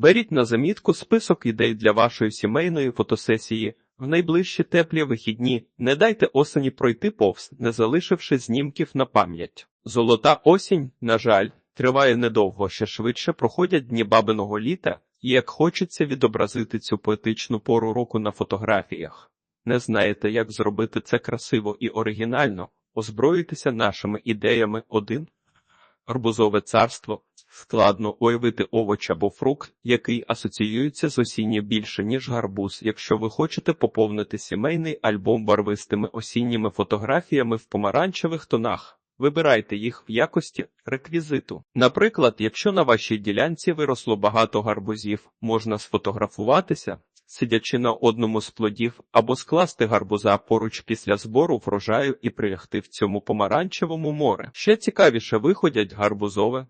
Беріть на замітку список ідей для вашої сімейної фотосесії. В найближчі теплі вихідні не дайте осені пройти повз, не залишивши знімків на пам'ять. Золота осінь, на жаль, триває недовго, ще швидше проходять дні бабиного літа, і як хочеться відобразити цю поетичну пору року на фотографіях. Не знаєте, як зробити це красиво і оригінально, озброїтеся нашими ідеями один. Арбузове царство складно уявити овоч або фрукт, який асоціюється з осінню більше, ніж гарбуз, якщо ви хочете поповнити сімейний альбом барвистими осінніми фотографіями в помаранчевих тонах. Вибирайте їх в якості реквізиту. Наприклад, якщо на вашій ділянці виросло багато гарбузів, можна сфотографуватися, сидячи на одному з плодів, або скласти гарбуза поруч після збору врожаю і прилягти в цьому помаранчевому море. Ще цікавіше виходять гарбузове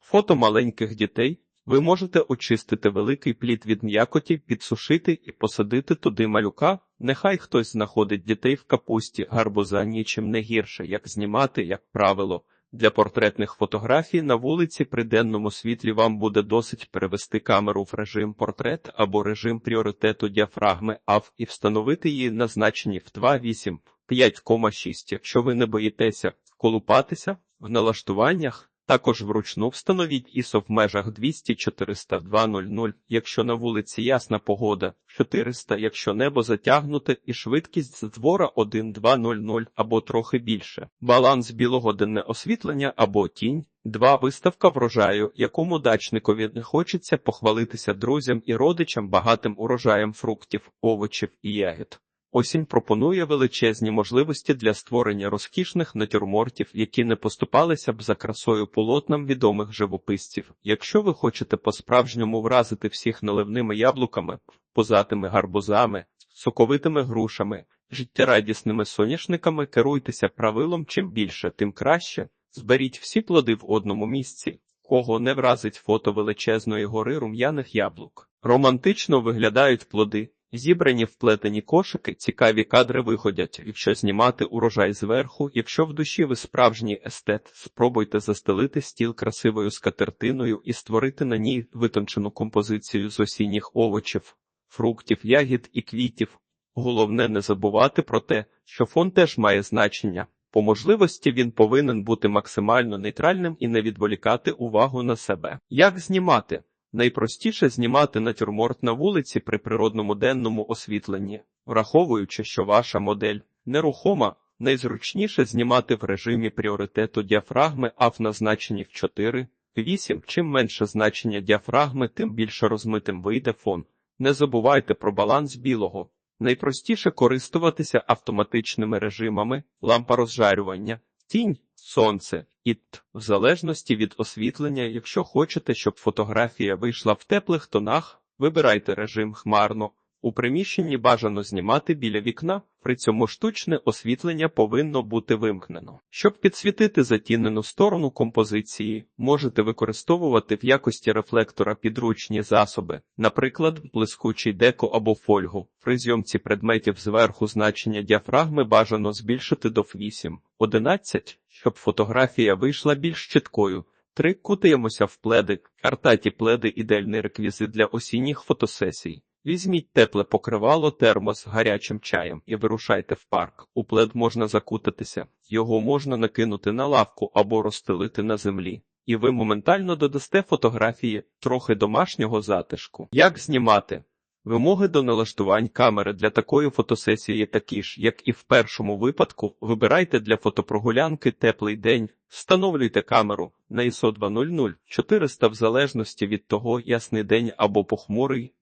фото маленьких дітей. Ви можете очистити великий плід від м'якоті, підсушити і посадити туди малюка. Нехай хтось знаходить дітей в капусті, гарбуза нічим не гірше, як знімати, як правило. Для портретних фотографій на вулиці при денному світлі вам буде досить перевести камеру в режим портрет або режим пріоритету діафрагми AV і встановити її на значенні в 2.8, 5,6. Якщо ви не боїтеся колупатися в налаштуваннях, також вручну встановіть ISO в межах 200 400 200, якщо на вулиці ясна погода, 400, якщо небо затягнуте і швидкість з двора 1200 або трохи більше. Баланс білого денне освітлення або тінь. 2. Виставка врожаю, якому дачникові не хочеться похвалитися друзям і родичам багатим урожаєм фруктів, овочів і ягід. Осінь пропонує величезні можливості для створення розкішних натюрмортів, які не поступалися б за красою полотнам відомих живописців. Якщо ви хочете по-справжньому вразити всіх наливними яблуками, позатими гарбузами, соковитими грушами, життєрадісними соняшниками, керуйтеся правилом чим більше, тим краще. Зберіть всі плоди в одному місці. Кого не вразить фото величезної гори рум'яних яблук. Романтично виглядають плоди. Зібрані вплетені кошики, цікаві кадри виходять, якщо знімати урожай зверху, якщо в душі ви справжній естет, спробуйте застелити стіл красивою скатертиною і створити на ній витончену композицію з осінніх овочів, фруктів, ягід і квітів. Головне не забувати про те, що фон теж має значення. По можливості він повинен бути максимально нейтральним і не відволікати увагу на себе. Як знімати? Найпростіше знімати натюрморт на вулиці при природному денному освітленні, враховуючи, що ваша модель нерухома, найзручніше знімати в режимі пріоритету діафрагми а в назначенні в 4, 8. Чим менше значення діафрагми, тим більше розмитим вийде фон. Не забувайте про баланс білого. Найпростіше користуватися автоматичними режимами, лампа розжарювання, тінь, сонце і т, в залежності від освітлення, якщо хочете, щоб фотографія вийшла в теплих тонах, вибирайте режим хмарно. У приміщенні бажано знімати біля вікна, при цьому штучне освітлення повинно бути вимкнено. Щоб підсвітити затінену сторону композиції, можете використовувати в якості рефлектора підручні засоби, наприклад, блискучий деко або фольгу. При зйомці предметів зверху значення діафрагми бажано збільшити до 8, 11, щоб фотографія вийшла більш чіткою. Три кутаємося в пледи. Картаті пледи ідеальний реквізит для осінніх фотосесій. Візьміть тепле покривало, термос з гарячим чаєм і вирушайте в парк. У плед можна закутатися, його можна накинути на лавку або розстелити на землі. І ви моментально додасте фотографії трохи домашнього затишку. Як знімати? Вимоги до налаштувань камери для такої фотосесії такі ж, як і в першому випадку. Вибирайте для фотопрогулянки теплий день, встановлюйте камеру на ISO 200 400 в залежності від того, ясний день або похмурий.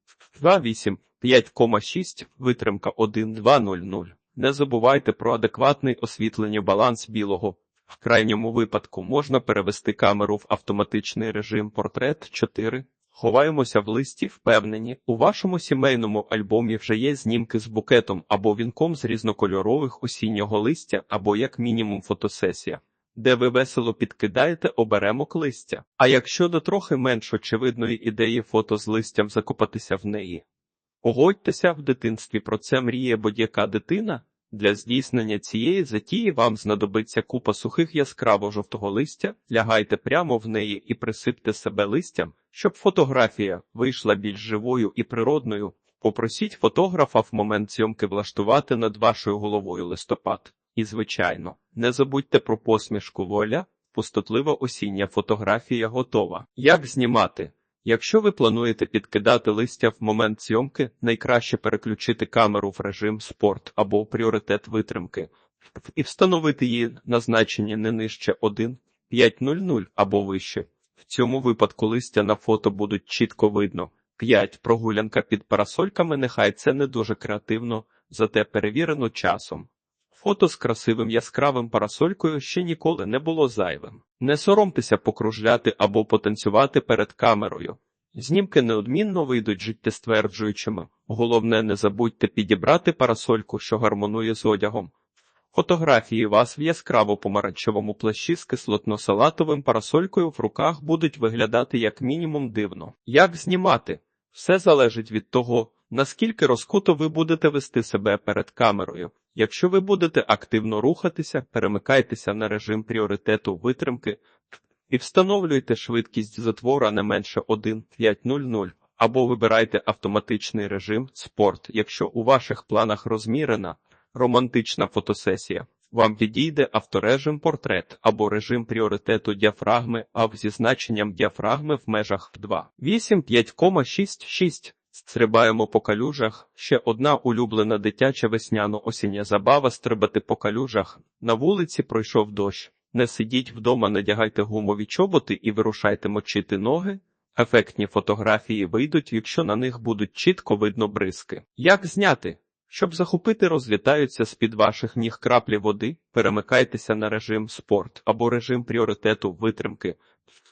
2,8, 5,6, витримка 1,200. Не забувайте про адекватний освітлення баланс білого. В крайньому випадку можна перевести камеру в автоматичний режим портрет 4. Ховаємося в листі, впевнені, у вашому сімейному альбомі вже є знімки з букетом або вінком з різнокольорових осіннього листя, або як мінімум фотосесія, де ви весело підкидаєте оберемок листя. А якщо до трохи менш очевидної ідеї фото з листям закопатися в неї, погодьтеся в дитинстві про це мріє будь-яка дитина. Для здійснення цієї затії вам знадобиться купа сухих яскраво жовтого листя, лягайте прямо в неї і присипте себе листям, щоб фотографія вийшла більш живою і природною. Попросіть фотографа в момент зйомки влаштувати над вашою головою листопад. І, звичайно, не забудьте про посмішку воля, пустотлива осіння фотографія готова. Як знімати? Якщо ви плануєте підкидати листя в момент зйомки, найкраще переключити камеру в режим спорт або пріоритет витримки і встановити її на значення не нижче 1.500 або вище. В цьому випадку листя на фото будуть чітко видно. 5. Прогулянка під парасольками нехай це не дуже креативно, зате перевірено часом. Фото з красивим яскравим парасолькою ще ніколи не було зайвим. Не соромтеся покружляти або потанцювати перед камерою. Знімки неодмінно вийдуть життєстверджуючими. Головне, не забудьте підібрати парасольку, що гармонує з одягом. Фотографії вас в яскраво помаранчевому плащі з кислотно-салатовим парасолькою в руках будуть виглядати як мінімум дивно. Як знімати? Все залежить від того, наскільки розкуто ви будете вести себе перед камерою. Якщо ви будете активно рухатися, перемикайтеся на режим пріоритету витримки і встановлюйте швидкість затвора не менше 1.500, або вибирайте автоматичний режим спорт, якщо у ваших планах розмірена романтична фотосесія. Вам підійде авторежим портрет або режим пріоритету діафрагми, а зі значенням діафрагми в межах 2. 8, 5,66. Стрибаємо по калюжах. Ще одна улюблена дитяча весняно-осіння забава стрибати по калюжах. На вулиці пройшов дощ. Не сидіть вдома, надягайте гумові чоботи і вирушайте мочити ноги. Ефектні фотографії вийдуть, якщо на них будуть чітко видно бризки. Як зняти? Щоб захопити, розлітаються з-під ваших ніг краплі води, перемикайтеся на режим спорт або режим пріоритету витримки.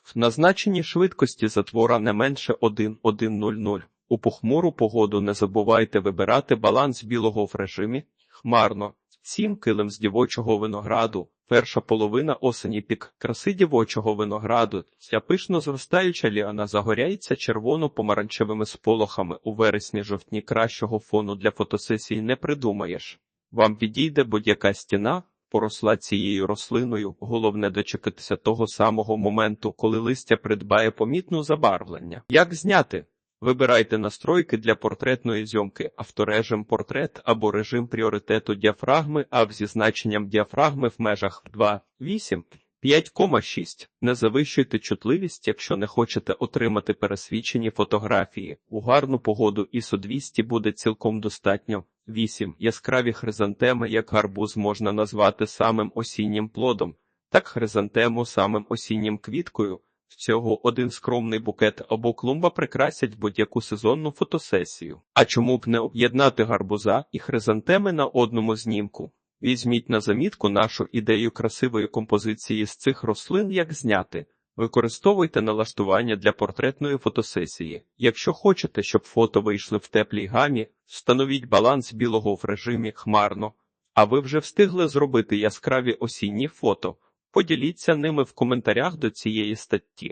В назначенні швидкості затвора не менше 1.1.00. У похмуру погоду не забувайте вибирати баланс білого в режимі хмарно. Сім килим з дівочого винограду. Перша половина осені пік краси дівочого винограду. Ця пишно зростаюча ліана загоряється червоно-помаранчевими сполохами. У вересні жовтні кращого фону для фотосесії не придумаєш. Вам підійде будь-яка стіна, поросла цією рослиною. Головне дочекатися того самого моменту, коли листя придбає помітну забарвлення. Як зняти? Вибирайте настройки для портретної зйомки, авторежим портрет або режим пріоритету діафрагми, а зі значенням діафрагми в межах 2, 8, 5,6. Не завищуйте чутливість, якщо не хочете отримати пересвідчені фотографії. У гарну погоду ISO 200 буде цілком достатньо. 8. Яскраві хризантеми, як гарбуз можна назвати самим осіннім плодом, так хризантему самим осіннім квіткою. Всього один скромний букет або клумба прикрасять будь-яку сезонну фотосесію. А чому б не об'єднати гарбуза і хризантеми на одному знімку? Візьміть на замітку нашу ідею красивої композиції з цих рослин, як зняти. Використовуйте налаштування для портретної фотосесії. Якщо хочете, щоб фото вийшли в теплій гамі, встановіть баланс білого в режимі хмарно. А ви вже встигли зробити яскраві осінні фото. Поділіться ними в коментарях до цієї статті.